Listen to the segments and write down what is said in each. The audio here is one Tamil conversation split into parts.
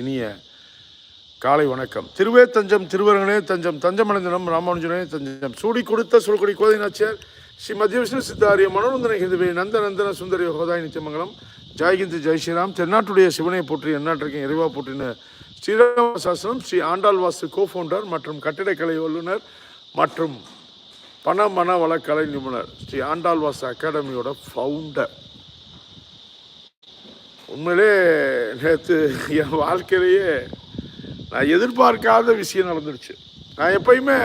இனிய காலை வணக்கம். திருவே தஞ்சம் திருவரங்கனே தஞ்சம் தஞ்சமடைந்தனம் ராமானுஜனே தஞ்சம். சூடி கொடுத்த சுல்குடி கோதை நாச்சியார் ஸ்ரீ மத்திய விஷ்ணு சித்தாரிய மனோரந்தன ஹிந்துவே நந்த நந்தன சுந்தரி ஹோதாய் நித்தியமங்கலம். ஜெய்ஹிந்த் ஜெய் ஸ்ரீராம். தென்னாட்டுடைய சிவனை போற்றி எந்நாட்டிற்கும் இறைவா போற்றின ஸ்ரீராம சாஸ்திரம் ஸ்ரீ ஆண்டாள் வாஸ்து கோ ஃபவுண்டர் மற்றும் கட்டிடக்கலை வல்லுநர் மற்றும் பண மன வளக்கலை நிபுணர் ஸ்ரீ ஆண்டாள் வாசு அகாடமியோட ஃபவுண்டர் உண்மையிலே நேற்று என் வாழ்க்கையிலேயே நான் எதிர்பார்க்காத விஷயம் நடந்துருச்சு நான் எப்பயுமே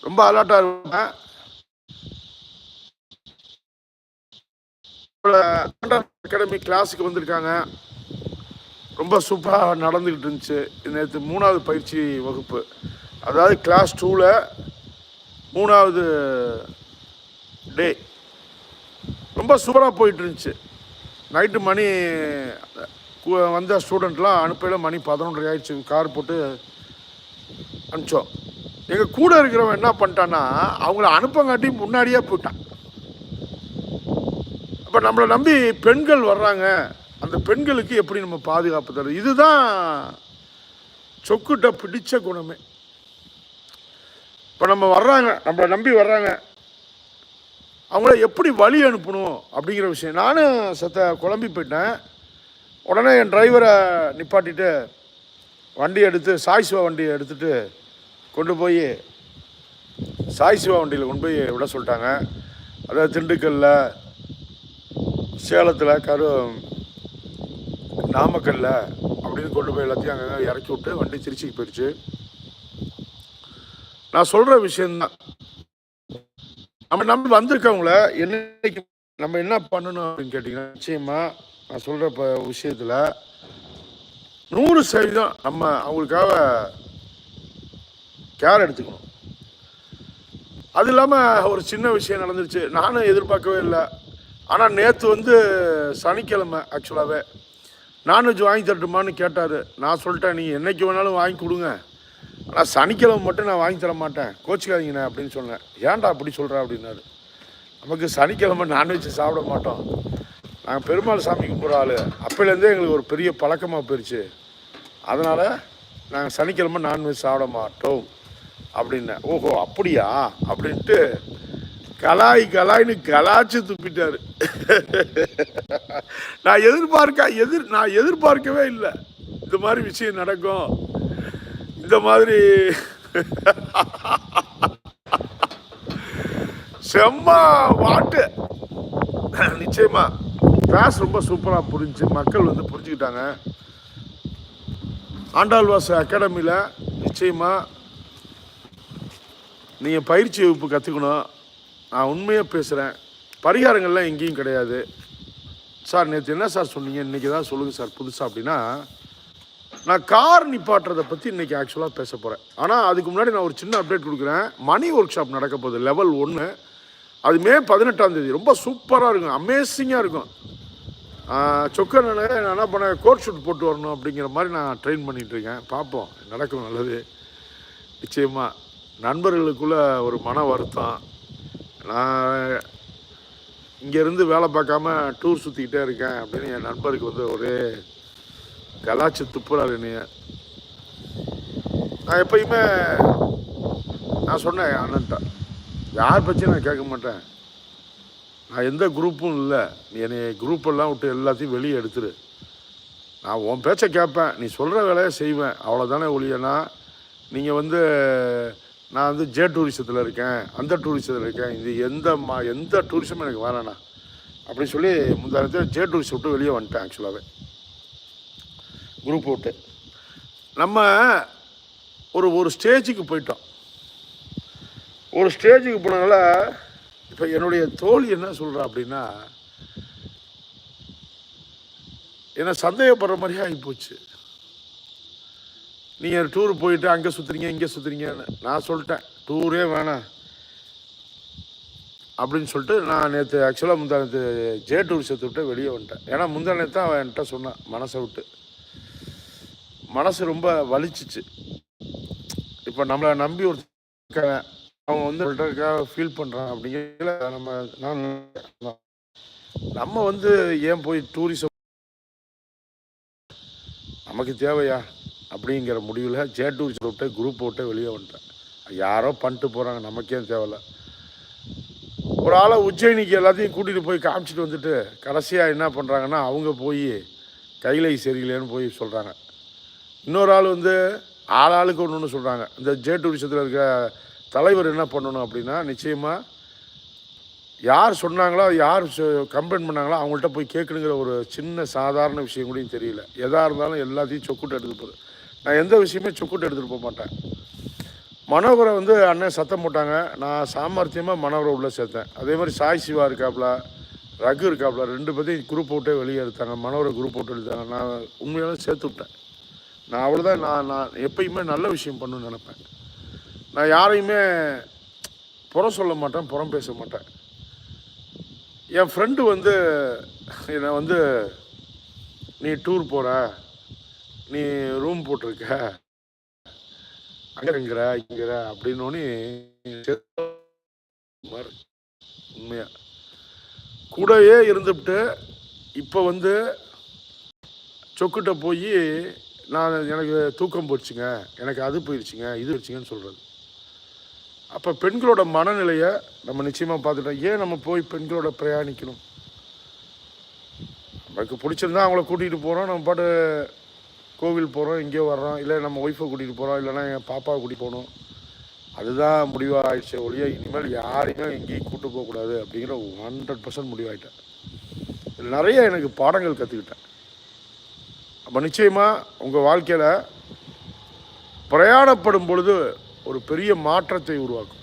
ரொம்ப அலர்ட்டாக இருப்பேன். அகாடமி கிளாஸுக்கு வந்திருக்காங்க. ரொம்ப சூப்பராக நடந்துக்கிட்டு இருந்துச்சு. நேற்று மூணாவது பயிற்சி வகுப்பு. அதாவது கிளாஸ் டூவில் மூணாவது டே ரொம்ப சூப்பராக போயிட்டு இருந்துச்சு. நைட்டு மணி கு- வந்த ஸ்டூடெண்ட்லாம் அனுப்பையில் மணி பதினொன்றரை ஆயிடுச்சு. கார் போட்டு அனுப்பிச்சோம். எங்கள் கூட இருக்கிறவன் என்ன பண்ணிட்டான்னா அவங்கள அனுப்பங்காட்டி முன்னாடியே போயிட்டான். அப்போ நம்மளை நம்பி பெண்கள் வர்றாங்க. அந்த பெண்களுக்கு எப்படி நம்ம பாதுகாப்பு தருது? இதுதான் சொக்குட்ட பிடித்த குணமே. இப்போ நம்ம வர்றாங்க நம்மளை நம்பி வர்றாங்க. அவங்கள எப்படி வழி அனுப்பணும் அப்படிங்கிற விஷயம். நானும் சத்த குழம்பி போயிட்டேன். உடனே என் டிரைவரை நிப்பாட்டிட்டு வண்டி எடுத்து சாய் சிவா வண்டியை எடுத்துட்டு கொண்டு போய் சாய் சிவா வண்டியில் கொண்டு போய் விட சொல்லிட்டாங்க. அதாவது திண்டுக்கல்லில் சேலத்தில் கரு நாமக்கல்லில் அப்படின்னு கொண்டு போய் எல்லாத்தையும் அங்கே இறக்கி விட்டு வண்டி திருச்சிக்கு போயிடுச்சு நான் சொல்கிற விஷயந்தான் நம்ம நம்பி வந்திருக்கவங்கள என்னைக்கு நம்ம என்ன பண்ணணும் அப்படின்னு கேட்டிங்கன்னா நிச்சயமாக நான் சொல்கிற இப்போ விஷயத்தில் நூறு சதவீதம் நம்ம அவங்களுக்காக கேர் எடுத்துக்கணும். அது இல்லாமல் ஒரு சின்ன விஷயம் நடந்துருச்சு. நானும் எதிர்பார்க்கவே இல்லை. ஆனால் நேற்று வந்து சனிக்கிழமை ஆக்சுவலாகவே நான்வெஜ் வாங்கி தரட்டுமான்னு கேட்டார். நான் சொல்லிட்டேன் நீங்கள் என்றைக்கு வேணாலும் வாங்கி கொடுங்க. ஆனால் சனிக்கிழமை மட்டும் நான் வாங்கி தர மாட்டேன். கோச்சிக்காதீங்கண்ணே அப்படின்னு சொன்னேன் ஏன்டா அப்படி சொல்கிற அப்படின்னாரு. நமக்கு சனிக்கிழமை நான்வெஜ் சாப்பிட மாட்டோம். நாங்கள் பெருமாள் சாமி கும்பிட்ற ஆள். அப்போலேருந்தே எங்களுக்கு ஒரு பெரிய பழக்கமாக போயிடுச்சு அதனால் நாங்கள் சனிக்கிழமை நான்வெஜ் சாப்பிட மாட்டோம் அப்படின்னேன் ஓஹோ அப்படியா? அப்படின்ட்டு கலாய் கலாய்னு கலாச்சு துப்பிட்டார். நான் எதிர்பார்க்க எதிர் நான் எதிர்பார்க்கவே இல்லை. இந்த மாதிரி விஷயம் நடக்கும். இந்த மாதிரி. செம்ம வாட்டு. நிச்சயமா. கிளாஸ் ரொம்ப சூப்பராக புரிஞ்சு மக்கள் வந்து புரிஞ்சுக்கிட்டாங்க. ஆண்டாள்வாஸ் அகாடமியில் நிச்சயமாக நீங்கள் பயிற்சி வகுப்பு கற்றுக்கணும் நான் உண்மையாக பேசுகிறேன் பரிகாரங்கள்லாம் எங்கேயும் கிடையாது. சார் நேற்று என்ன சார் சொன்னீங்க? இன்றைக்கி தான் சொல்லுங்கள் சார் புதுசாக அப்படின்னா நான் கார் நிப்பாட்டுறதை பற்றி இன்றைக்கி ஆக்சுவலாக பேச போகிறேன் ஆனால் அதுக்கு முன்னாடி நான் ஒரு சின்ன அப்டேட் கொடுக்குறேன். மணி ஒர்க் ஷாப் நடக்க போகுது லெவல் ஒன்று அது மே பதினெட்டாம் தேதி. ரொம்ப சூப்பராக இருக்கும். அமேசிங்காக இருக்கும். சொக்க நான் என்ன பண்ணேன்? கோட் ஷூட் போட்டு வரணும் அப்படிங்கிற மாதிரி நான் ட்ரெயின் பண்ணிகிட்ருக்கேன் இருக்கேன். பார்ப்போம். நடக்கும் நல்லது. நிச்சயமாக நண்பர்களுக்குள்ள ஒரு மன வருத்தம். நான் இங்கேருந்து வேலை பார்க்காம டூர் சுற்றிக்கிட்டே இருக்கேன் அப்படின்னு என் நண்பருக்கு வந்து ஒரே கலாச்சி துப்புறாரு என்னைய. நான் எப்பயுமே நான் சொன்னேன் அண்ணன்ட்ட யார் பற்றியும் நான் கேட்க மாட்டேன். நான் எந்த குரூப்பும் இல்லை. நீ என்னை குரூப்பெல்லாம் விட்டு எல்லாத்தையும் வெளியே எடுத்துரு. நான் உன் பேச்சை கேட்பேன். நீ சொல்கிற வேலையை செய்வேன். அவ்வளோதானே ஒழியனா நீங்கள் வந்து நான் வந்து ஜே டூரிசத்தில் இருக்கேன். அந்த டூரிசத்தில் இருக்கேன். இது எந்த மா எந்த டூரிசமும் எனக்கு வேணாண்ணா அப்படின்னு சொல்லி முந்தானத்தை ஜே டூரிசம் விட்டு வெளியே வந்துட்டேன் ஆக்சுவலாகவே குரூப் விட்டு நம்ம ஒரு ஒரு ஸ்டேஜுக்கு போயிட்டோம். ஒரு ஸ்டேஜுக்கு போனதால இப்போ என்னுடைய தோழி என்ன சொல்கிறா அப்படின்னா என்ன சந்தேகப்படுற மாதிரியே ஆகிப்போச்சு நீங்கள் டூர் போயிட்டு அங்கே சுற்றுறீங்க இங்கே சுற்றுறீங்கன்னு நான் சொல்லிட்டேன். டூரே வேணாம். அப்படின்னு சொல்லிட்டு நான் நேற்று ஆக்சுவலாக முந்தா நேற்று ஜே சேர்த்து விட்டு வெளியே வந்துட்டேன். ஏன்னா முந்தா நேற்று தான் அவன் என்கிட்ட சொன்னான் மனசை விட்டு. மனசு ரொம்ப வலிச்சிச்சு. இப்போ நம்மளை நம்பி ஒரு அவன் வந்து ஃபீல் பண்ணுறான் அப்படிங்கிற நம்ம நான் நம்ம வந்து ஏன் போய் டூரிசம் நமக்கு தேவையா அப்படிங்கிற முடிவில் ஜே டூரிஸ்ட் விட்டு குரூப் விட்டு வெளியே வந்துட்டேன். யாரோ பண்ணிட்டு போகிறாங்க நமக்கே தேவையில்ல? ஒரு ஆளை உஜ்ஜயினிக்கு எல்லாத்தையும் கூட்டிகிட்டு போய் காமிச்சிட்டு வந்துட்டு கடைசியாக என்ன பண்ணுறாங்கன்னா அவங்க போய் கைலை சரியில்லைன்னு போய் சொல்கிறாங்க இன்னொரு ஆள் வந்து ஆள் ஆளுக்கு ஒன்று ஒன்று சொல்கிறாங்க இந்த ஜே டூரிசத்தில் இருக்க தலைவர் என்ன பண்ணணும் அப்படின்னா நிச்சயமாக யார் சொன்னாங்களோ யார் கம்ப்ளைண்ட் பண்ணாங்களோ அவங்கள்ட்ட போய் கேட்கணுங்கிற ஒரு சின்ன சாதாரண விஷயம் கூட தெரியல. எதாக இருந்தாலும் எல்லாத்தையும் சொக்குட்டு எடுத்துகிட்டு போகுது நான் எந்த விஷயமே சொக்குட்டு எடுத்துகிட்டு போக மாட்டேன். மனோகரை வந்து அண்ணன் சத்தம் போட்டாங்க. நான் சாமர்த்தியமாக மனோகரை உள்ளே சேர்த்தேன். அதே மாதிரி சாய் சிவா இருக்காப்புல ரகு இருக்காப்புல ரெண்டு பேர்த்தையும் குரூப் அவுட்டே வெளியே எடுத்தாங்க. மனோகரை குரூப் விட்டு எடுத்தாங்க. நான் உண்மையாலே சேர்த்து விட்டேன். நான் அவ்வளோதான் நான் நான் எப்பயுமே நல்ல விஷயம் பண்ணணும்னு நினப்பேன். நான் யாரையுமே புறம் சொல்ல மாட்டேன் புறம் பேச மாட்டேன். என் ஃப்ரெண்டு வந்து என்னை வந்து நீ டூர் போகிற நீ ரூம் போட்டிருக்க அங்கே இங்கிற அப்படின்னோடனே உண்மையா. கூடவே இருந்துவிட்டு இப்போ வந்து சொக்கிட்ட போய் நான் எனக்கு தூக்கம் போச்சுங்க. எனக்கு அது போயிடுச்சுங்க இது போயிடுச்சுங்கன்னு சொல்கிறது அப்போ பெண்களோட மனநிலையை நம்ம நிச்சயமாக பார்த்துட்டோம். ஏன் நம்ம போய் பெண்களோட பிரயாணிக்கணும்? நமக்கு பிடிச்சிருந்தா அவங்கள கூட்டிகிட்டு போகிறோம் நம்ம பாட்டு கோவில் போகிறோம் எங்கேயோ வர்றோம். இல்லை நம்ம ஒய்ஃபை கூட்டிகிட்டு போகிறோம் இல்லைன்னா என் பாப்பாவை கூட்டிகிட்டு போகணும். அதுதான் முடிவாக ஆயிடுச்சு ஒழிய இனிமேல் யாரையுமே எங்கேயும் கூட்டு போகக்கூடாது அப்படிங்கிற ஹண்ட்ரட் பர்சன்ட் முடிவாயிட்டேன். நிறைய எனக்கு பாடங்கள் கற்றுக்கிட்டேன் அப்போ நிச்சயமாக உங்கள் வாழ்க்கையில் பிரயாணப்படும் பொழுது ஒரு பெரிய மாற்றத்தை உருவாக்கும்.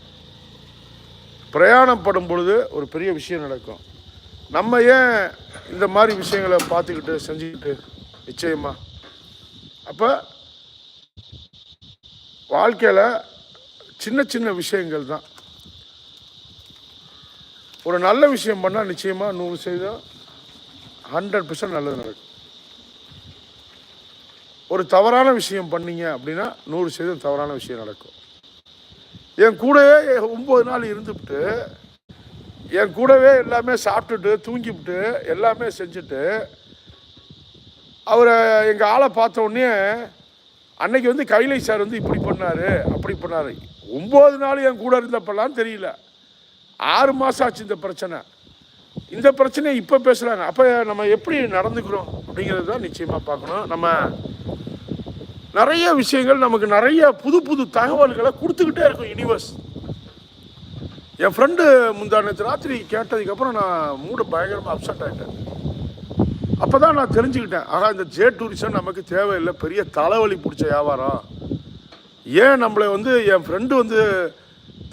பிரயாணப்படும் பொழுது ஒரு பெரிய விஷயம் நடக்கும். நம்ம ஏன் இந்த மாதிரி விஷயங்களை பார்த்துக்கிட்டு செஞ்சுக்கிட்டு நிச்சயமா? அப்போ வாழ்க்கையில் சின்ன சின்ன விஷயங்கள் தான். ஒரு நல்ல விஷயம் பண்ணால் நிச்சயமாக நூறு சதவீதம் ஹண்ட்ரட் பர்சன்ட் நல்லது நடக்கும். ஒரு தவறான விஷயம் பண்ணீங்க அப்படின்னா நூறு சதவீதம் தவறான விஷயம் நடக்கும். என் கூடவே ஒம்பது நாள் இருந்துவிட்டு என் கூடவே எல்லாமே சாப்பிட்டுட்டு தூங்கிவிட்டு எல்லாமே செஞ்சுட்டு அவரை எங்கள் ஆளை பார்த்த உடனே அன்னைக்கு வந்து கைலை சார் வந்து இப்படி பண்ணார் அப்படி பண்ணார். ஒம்பது நாள் என் கூட இருந்தப்பெல்லாம் தெரியல. ஆறு மாதம் ஆச்சு இந்த பிரச்சனை. இந்த பிரச்சனையை இப்போ பேசுகிறாங்க அப்போ நம்ம எப்படி நடந்துக்கிறோம்? அப்படிங்கிறது தான் நிச்சயமாக பார்க்கணும். நம்ம நிறைய விஷயங்கள் நமக்கு நிறைய புது புது தகவல்களை கொடுத்துக்கிட்டே இருக்கும் யூனிவர்ஸ் என் ஃப்ரெண்டு முந்தானத்து ராத்திரி கேட்டதுக்கப்புறம் நான் மூட பயங்கரமாக அப்செட் ஆகிட்டேன் அப்போ தான் நான் தெரிஞ்சுக்கிட்டேன். ஆகா இந்த ஜே டூரிசம் நமக்கு தேவையில்லை. பெரிய தலைவலி பிடிச்ச வியாபாரம். ஏன் நம்மளை வந்து என் ஃப்ரெண்டு வந்து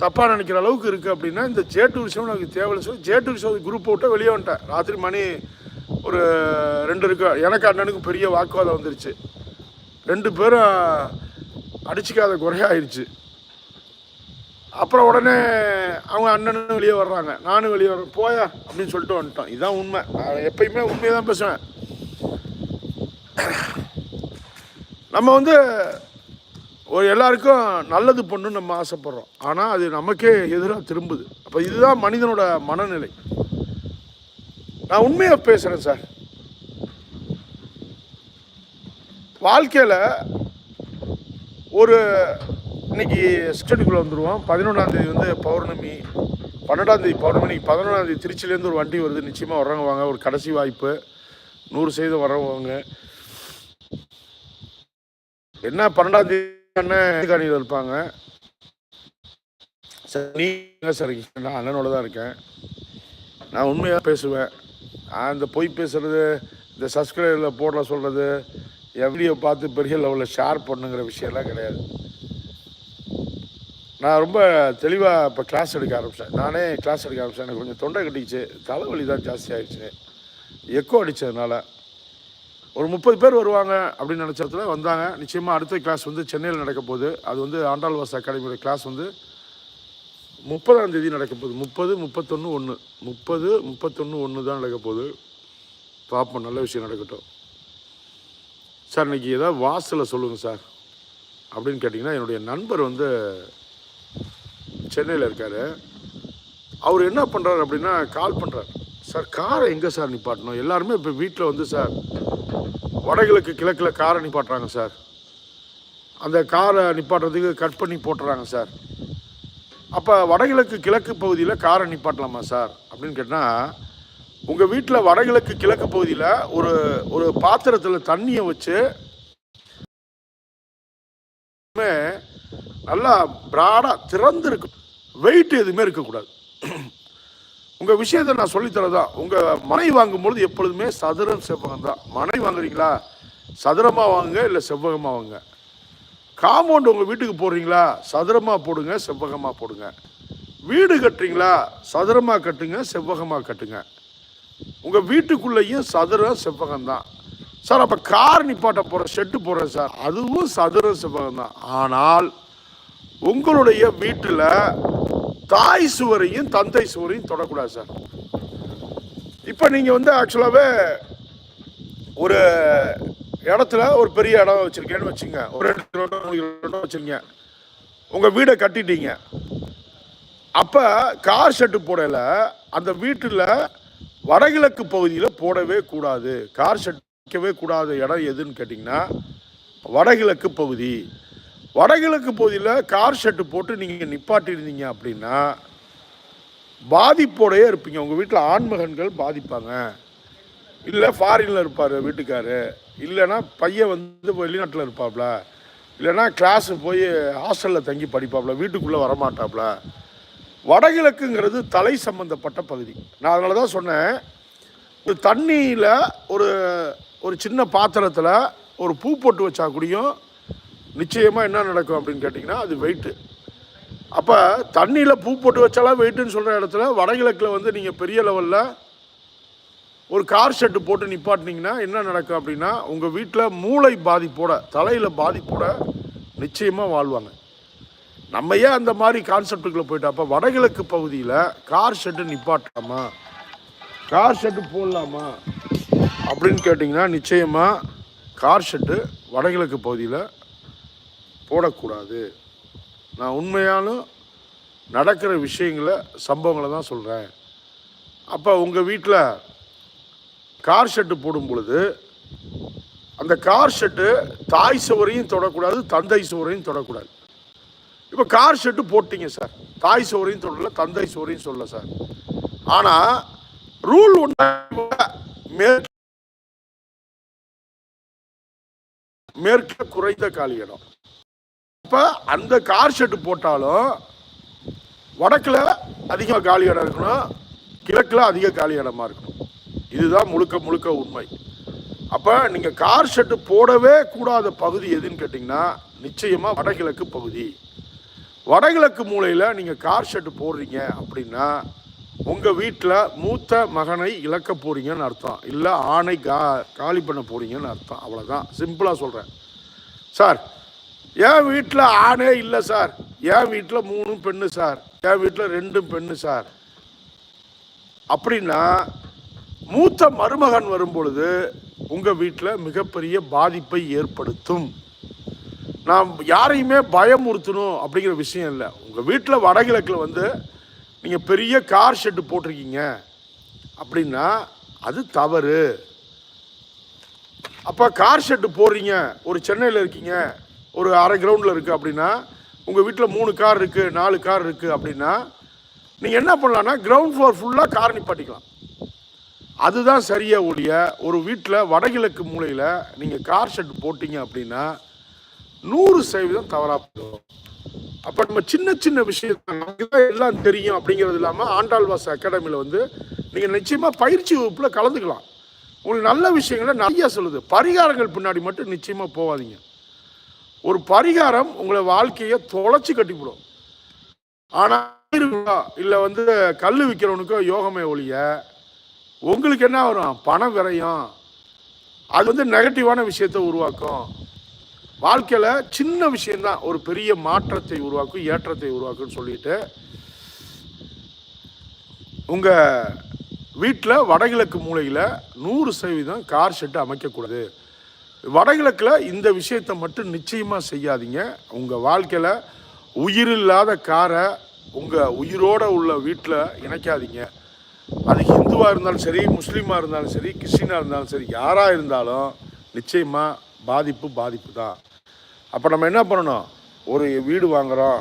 தப்பாக நினைக்கிற அளவுக்கு இருக்குது அப்படின்னா இந்த ஜே டூரிசம் நமக்கு தேவையில்லை சொல்லி ஜே டூரிசம் குரூப் விட்டு வெளியே வந்துட்டேன். ராத்திரி மணி ஒரு ரெண்டு இருக்கு. எனக்கு அண்ணனுக்கு பெரிய வாக்குவாதம் வந்துருச்சு. ரெண்டு பேரும் அடிச்சிக்காத குறையாயிருச்சு. அப்புறம் உடனே அவங்க அண்ணனும் வெளியே வர்றாங்க. நானும் வெளியே வர்றேன். போயா அப்படின்னு சொல்லிட்டு வந்துட்டோம். இதுதான் உண்மை. நான் எப்பயுமே உண்மையை தான் பேசுவேன். நம்ம வந்து ஒரு எல்லாருக்கும் நல்லது பண்ணுன்னு நம்ம ஆசைப்படுறோம். ஆனால் அது நமக்கே எதிராக திரும்புது. அப்போ இதுதான் மனிதனோட மனநிலை. நான் உண்மையாக பேசுகிறேன் சார். வாழ்க்கையில் ஒரு இன்னைக்கு ஸ்டேட்டுக்குள்ளே வந்துடுவோம் பதினொன்றாந்தேதி வந்து பௌர்ணமி. பன்னெண்டாந்தேதி பௌர்ணமி. பதினொன்றாந்தேதி திருச்சியிலேருந்து ஒரு வண்டி வருது. நிச்சயமாக வர்றவங்க வாங்க. ஒரு கடைசி வாய்ப்பு. நூறு சதவீதம் வர்றவங்க என்ன பன்னெண்டாந்தேதி அண்ணன் இருப்பாங்க. சரி நீங்கள் சார் நான் அண்ணனோட தான் இருக்கேன். நான் உண்மையாக பேசுவேன். நான் பொய் பேசுறது இந்த சப்ஸ்கிரைபரில் போடல சொல்கிறது வீடியோ பார்த்து பெரிய லெவலில் ஷேர் பண்ணுங்கிற விஷயம்லாம் கிடையாது. நான் ரொம்ப தெளிவாக இப்போ கிளாஸ் எடுக்க ஆரம்பித்தேன் நானே கிளாஸ் எடுக்க ஆரம்பித்தேன் எனக்கு கொஞ்சம் தொண்டை கட்டிக்கிச்சு. தலைவலி தான் ஜாஸ்தி ஆகிடுச்சு எக்கோ அடித்ததுனால ஒரு முப்பது பேர் வருவாங்க அப்படின்னு நினச்சதுல வந்தாங்க. நிச்சயமாக அடுத்த கிளாஸ் வந்து சென்னையில் நடக்க போகுது. அது வந்து ஆண்டாள்வாஸ் அகாடமியோட கிளாஸ் வந்து முப்பதாம் தேதி நடக்க போகுது. முப்பது முப்பத்தொன்று ஒன்று முப்பது முப்பத்தொன்று ஒன்று தான் நடக்க போகுது. பார்ப்போம் நல்ல விஷயம் நடக்கட்டும். சார் இன்னைக்கு ஏதாவது வாசலை சொல்லுங்கள் சார் அப்படின்னு கேட்டிங்கன்னா என்னுடைய நண்பர் வந்து சென்னையில் இருக்கார். அவர் என்ன பண்ணுறாரு அப்படின்னா கால் பண்ணுறார் சார் காரை எங்கே சார் நிப்பாட்டணும்? எல்லாருமே இப்போ வீட்டில் வந்து சார் வடகிழக்கு கிழக்கில் காரை நிப்பாட்டுறாங்க சார். அந்த காரை நிப்பாட்டுறதுக்கு கட் பண்ணி போட்டுறாங்க சார். அப்போ வடகிழக்கு கிழக்கு பகுதியில் காரை நிப்பாட்டலாமா சார் அப்படின்னு கேட்டால் உங்கள் வீட்டில் வடகிழக்கு கிழக்கு பகுதியில் ஒரு ஒரு பாத்திரத்தில் தண்ணியை வச்சு நல்லா ப்ராடாக திறந்து இருக்கும் வெயிட் எதுவுமே இருக்கக்கூடாது. உங்கள் விஷயத்தை நான் சொல்லித்தரதான் உங்கள் மனை வாங்கும்பொழுது எப்பொழுதுமே சதுரம் செவ்வகம் தான். மனை வாங்குறீங்களா? சதுரமாக வாங்குங்க இல்லை செவ்வகமாக வாங்குங்க? காம்பவுண்ட் உங்கள் வீட்டுக்கு போடுறீங்களா? சதுரமாக போடுங்க செவ்வகமாக போடுங்க. வீடு கட்டுறீங்களா? சதுரமாக கட்டுங்க செவ்வகமாக கட்டுங்க. உங்கள் வீட்டுக்குள்ளேயும் சதுரம் செவ்வகம் தான் சார் அப்போ கார் நிப்பாட்ட போகிற ஷெட்டு போடுறேன் சார் அதுவும் சதுரம் செவ்வகம் தான் ஆனால் உங்களுடைய வீட்டில் தாய் சுவரையும் தந்தை சுவரையும் தொடக்கூடாது சார். இப்போ நீங்கள் வந்து ஆக்சுவலாகவே ஒரு இடத்துல ஒரு பெரிய இடம் வச்சுருக்கேன்னு வச்சுங்க. ஒரு ரெண்டு கிலோமீட்டர் மூணு கிலோமீட்டர் வச்சுருங்க. உங்கள் வீடை கட்டிட்டீங்க. அப்போ கார் ஷெட்டு போடல அந்த வீட்டில் வடகிழக்கு பகுதியில் போடவே கூடாது. கார் ஷெட் வைக்கவே கூடாத இடம் எதுன்னு கேட்டிங்கன்னா வடகிழக்கு பகுதி. வடகிழக்கு பகுதியில் கார் ஷெட்டு போட்டு நீங்கள் நிப்பாட்டியிருந்தீங்க அப்படின்னா பாதிப்போடையே இருப்பீங்க. உங்கள் வீட்டில் ஆண்மகன்கள் பாதிப்பாங்க. இல்லை ஃபாரினில் இருப்பார் வீட்டுக்காரு. இல்லைன்னா பையன் வந்து வெளிநாட்டில் இருப்பாப்ல. இல்லைன்னா கிளாஸு போய் ஹாஸ்டலில் தங்கி படிப்பாப்ல. வீட்டுக்குள்ளே வரமாட்டாப்ல. வடகிழக்குங்கிறது தலை சம்பந்தப்பட்ட பகுதி. நான் அதனால தான் சொன்னேன். ஒரு தண்ணியில் ஒரு ஒரு சின்ன பாத்திரத்தில் ஒரு பூ போட்டு வச்சா கூடியும் நிச்சயமாக என்ன நடக்கும் அப்படின்னு கேட்டிங்கன்னா அது வெயிட்டு அப்போ தண்ணியில் பூ போட்டு வச்சாலாம் வெயிட்டுன்னு சொல்கிற இடத்துல வடகிழக்கில் வந்து நீங்கள் பெரிய லெவலில் ஒரு கார் ஷெட்டு போட்டு நிப்பாட்டினீங்கன்னா என்ன நடக்கும் அப்படின்னா உங்கள் வீட்டில் மூளை பாதிப்போட தலையில் பாதிப்போட நிச்சயமாக வாழ்வாங்க. நம்ம ஏன் அந்த மாதிரி கான்செப்டுக்குள்ளே போயிட்டோம்? அப்போ வடகிழக்கு பகுதியில் கார் ஷெட்டு நிப்பாட்டலாமா? கார் ஷெட்டு போடலாமா? அப்படின்னு கேட்டிங்கன்னா நிச்சயமாக கார் ஷெட்டு வடகிழக்கு பகுதியில் போடக்கூடாது. நான் உண்மையாலும் நடக்கிற விஷயங்களை சம்பவங்களை தான் சொல்கிறேன் அப்போ உங்கள் வீட்டில் கார் ஷெட்டு போடும் பொழுது அந்த கார் ஷெட்டு தாய் சுவரையும் தொடக்கூடாது தந்தை சுவரையும் தொடக்கூடாது. இப்போ கார் ஷெட்டு போட்டீங்க சார். தாய் சோறையும் சொல்லல தந்தை சோறையும் சொல்லல சார். ஆனால் ரூல் ஒன்று மேற்கு மேற்க குறைந்த காலி இடம். அப்போ அந்த கார் ஷெட்டு போட்டாலும் வடக்கில் அதிகமாக காலி இடம் இருக்கணும் கிழக்கில் அதிக காலி இடமா இருக்கணும். இதுதான் முழுக்க முழுக்க உண்மை. அப்போ நீங்கள் கார் ஷெட்டு போடவே கூடாத பகுதி எதுன்னு கேட்டிங்கன்னா நிச்சயமாக வடகிழக்கு பகுதி. வடகிழக்கு மூலையில் நீங்கள் கார் ஷெட்டு போடுறீங்க அப்படின்னா உங்கள் வீட்டில் மூத்த மகனை இழக்க போகிறீங்கன்னு அர்த்தம். இல்லை ஆணை கா காலி பண்ண போகிறீங்கன்னு அர்த்தம். அவ்வளோதான் சிம்பிளாக சொல்கிறேன் சார் என் வீட்டில் ஆணே இல்லை சார். என் வீட்டில் மூணும் பெண்ணு சார். என் வீட்டில் ரெண்டும் பெண்ணு சார். அப்படின்னா மூத்த மருமகன் வரும்பொழுது உங்கள் வீட்டில் மிகப்பெரிய பாதிப்பை ஏற்படுத்தும். நான் யாரையுமே பயமுறுத்தணும் அப்படிங்கிற விஷயம் இல்லை. உங்கள் வீட்டில் வடகிழக்கில் வந்து நீங்கள் பெரிய கார் ஷெட்டு போட்டிருக்கீங்க அப்படின்னா அது தவறு. அப்போ கார் ஷெட்டு போடுறீங்க ஒரு சென்னையில் இருக்கீங்க ஒரு அரை கிரவுண்டில் இருக்குது அப்படின்னா உங்கள் வீட்டில் மூணு கார் இருக்குது நாலு கார் இருக்குது அப்படின்னா நீங்கள் என்ன பண்ணலான்னா கிரவுண்ட் ஃப்ளோர் ஃபுல்லாக கார் நிப்பாட்டிக்கலாம். அதுதான் சரியாக ஒழிய ஒரு வீட்டில் வடகிழக்கு மூலையில் நீங்கள் கார் ஷெட் போட்டிங்க அப்படின்னா நூறு சதவீதம் தவறாக போயிடும். அப்போ நம்ம சின்ன சின்ன விஷயத்த நமக்கு தான் எல்லாம் தெரியும் அப்படிங்கிறது இல்லாமல் ஆண்டாள்வாஸ் அகாடமியில் வந்து நீங்கள் நிச்சயமாக பயிற்சி வகுப்பில் கலந்துக்கலாம். உங்களுக்கு நல்ல விஷயங்களை நிறைய சொல்லுது. பரிகாரங்கள் பின்னாடி மட்டும் நிச்சயமாக போகாதீங்க ஒரு பரிகாரம் உங்களை வாழ்க்கையை தொலைச்சி கட்டிவிடும். ஆனால் இல்லை வந்து கல் விற்கிறவனுக்கோ யோகமே ஒழிய உங்களுக்கு என்ன வரும்? பணம் விரையும். அது வந்து நெகட்டிவான விஷயத்தை உருவாக்கும். வாழ்க்கையில் சின்ன விஷயம்தான் ஒரு பெரிய மாற்றத்தை உருவாக்கும் ஏற்றத்தை உருவாக்கும்னு சொல்லிட்டு உங்கள் வீட்டில் வடகிழக்கு மூலையில் நூறு சதவீதம் கார் ஷெட்டு அமைக்கக்கூடாது. வடகிழக்கில் இந்த விஷயத்தை மட்டும் நிச்சயமாக செய்யாதீங்க. உங்கள் வாழ்க்கையில் உயிரில்லாத காரை உங்கள் உயிரோடு உள்ள வீட்டில் இணைக்காதீங்க. அது ஹிந்துவாக இருந்தாலும் சரி முஸ்லீமாக இருந்தாலும் சரி கிறிஸ்டினாக இருந்தாலும் சரி யாராக இருந்தாலும் நிச்சயமாக பாதிப்பு பாதிப்பு தான். அப்போ நம்ம என்ன பண்ணணும்? ஒரு வீடு வாங்குகிறோம்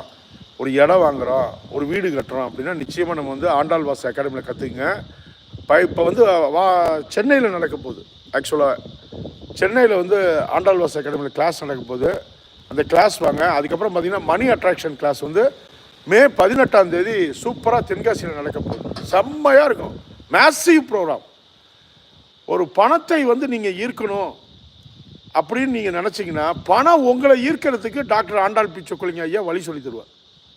ஒரு இடம் வாங்குகிறோம் ஒரு வீடு கட்டுறோம் அப்படின்னா நிச்சயமாக நம்ம வந்து ஆண்டாள் வாச அகாடமியில் கற்றுக்குங்க இப்போ இப்போ வந்து வா சென்னையில் நடக்க போகுது. ஆக்சுவலாக சென்னையில் வந்து ஆண்டாள் வாச அகாடமியில் கிளாஸ் நடக்க போகுது. அந்த கிளாஸ் வாங்க அதுக்கப்புறம் பார்த்தீங்கன்னா மணி அட்ராக்ஷன் கிளாஸ் வந்து மே பதினெட்டாம் தேதி சூப்பராக தென்காசியில் நடக்க போகுது. செம்மையாக இருக்கும். மேசிவ் ப்ரோக்ராம் ஒரு பணத்தை வந்து நீங்கள் ஈர்க்கணும். அப்படின்னு நீங்கள் நினச்சிங்கன்னா பணம் உங்களை ஈர்க்கிறதுக்கு டாக்டர் ஆண்டாள் பிச்சைக்கொள்ளிங்க ஐயா வழி சொல்லி தருவார்.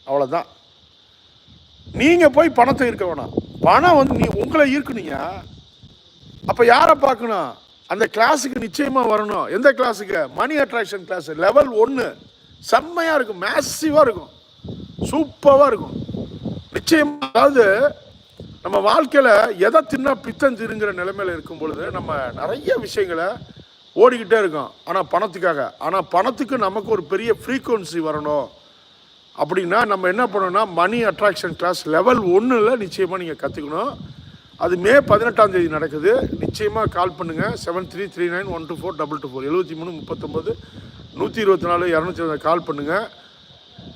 அவ்வளோதான் நீங்கள் போய் பணத்தை ஈர்க்க வேணாம். பணம் வந்து நீ உங்களை ஈர்க்கணுங்க. அப்போ யாரை பார்க்கணும்? அந்த கிளாஸுக்கு நிச்சயமாக வரணும். எந்த கிளாஸுக்கு மணி அட்ராக்ஷன் கிளாஸ் லெவல் ஒன்று செம்மையாக இருக்கும். மேசிவாக இருக்கும். சூப்பராக இருக்கும். நிச்சயம் அதாவது நம்ம வாழ்க்கையில் எதை தின்னா பித்தம் திருங்கிற நிலைமையில் இருக்கும் பொழுது நம்ம நிறைய விஷயங்களை ஓடிக்கிட்டே இருக்கும் ஆனால் பணத்துக்காக. ஆனால் பணத்துக்கு நமக்கு ஒரு பெரிய ஃப்ரீக்குவன்சி வரணும். அப்படின்னா நம்ம என்ன பண்ணணும்னா மணி அட்ராக்ஷன் கிளாஸ் லெவல் ஒன்றில் நிச்சயமாக நீங்கள் கற்றுக்கணும் அது மே பதினெட்டாம் தேதி நடக்குது. நிச்சயமாக கால் பண்ணுங்கள் seven three three nine one two four double two four எழுபத்தி மூணு முப்பத்தொம்போது நூற்றி இருபத்தி நாலு இரநூத்தி கால் பண்ணுங்கள்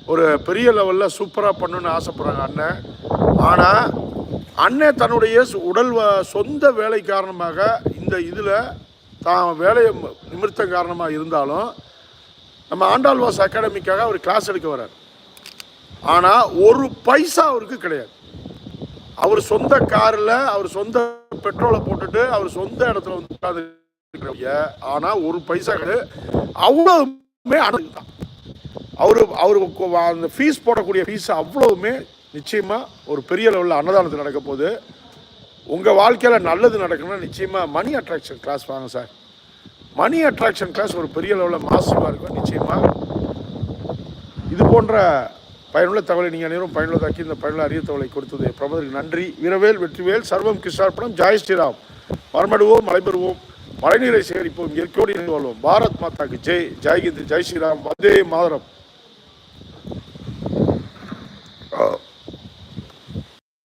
ஒரு பெரிய லெவலில் சூப்பராக பண்ணணுன்னு ஆசைப்பட்றாங்க அண்ணன் ஆனால் அண்ணன் தன்னுடைய உடல் வ- சொந்த வேலை காரணமாக இந்த இதில் தான் வேலையை நிமித்தம் காரணமாக இருந்தாலும் நம்ம ஆண்டாள்வாஸ் அகாடமிக்காக அவர் கிளாஸ் எடுக்க வர்றார். ஆனால் ஒரு பைசா அவருக்கு கிடையாது. அவர் சொந்த காரில் அவர் சொந்த பெட்ரோலை போட்டுட்டு அவர் சொந்த இடத்துல வந்து உட்கார்ந்து ஆனால் ஒரு பைசா கிடையாது. அவ்வளவுமே அண்ணன் அவர் அவர் அந்த ஃபீஸ் போடக்கூடிய ஃபீஸ் அவ்வளவுமே நிச்சயமாக ஒரு பெரிய லெவலில் அன்னதானத்தில் நடக்க போகுது. உங்கள் வாழ்க்கையில் நல்லது நடக்கணும்னா நிச்சயமாக மணி அட்ராக்ஷன் கிளாஸ் வாங்க சார் மணி அட்ராக்ஷன் கிளாஸ் ஒரு பெரிய லெவலில் மாசிவாக இருக்கும் நிச்சயமாக இது போன்ற பயனுள்ள தகவலை நீங்கள் அனைவரும் பயனுள்ளதாக்கி இந்த பயனுள்ள அரிய தகவலை கொடுத்தது. பிரபதற்கு நன்றி. வீரவேல் வெற்றிவேல் சர்வம் கிருஷ்ணார்ப்பணம் ஜாய் ஸ்ரீராம். மரமடுவோம் மலைபெறுவோம் மழைநீரை சேகரிப்போம் இயற்கையோடு இணைந்து வாழ்வோம். பாரத் மாதாக்கு ஜெய். ஜெய்ஹிந்த் ஜெய் ஸ்ரீராம். வந்தே மாதரம். ஆ.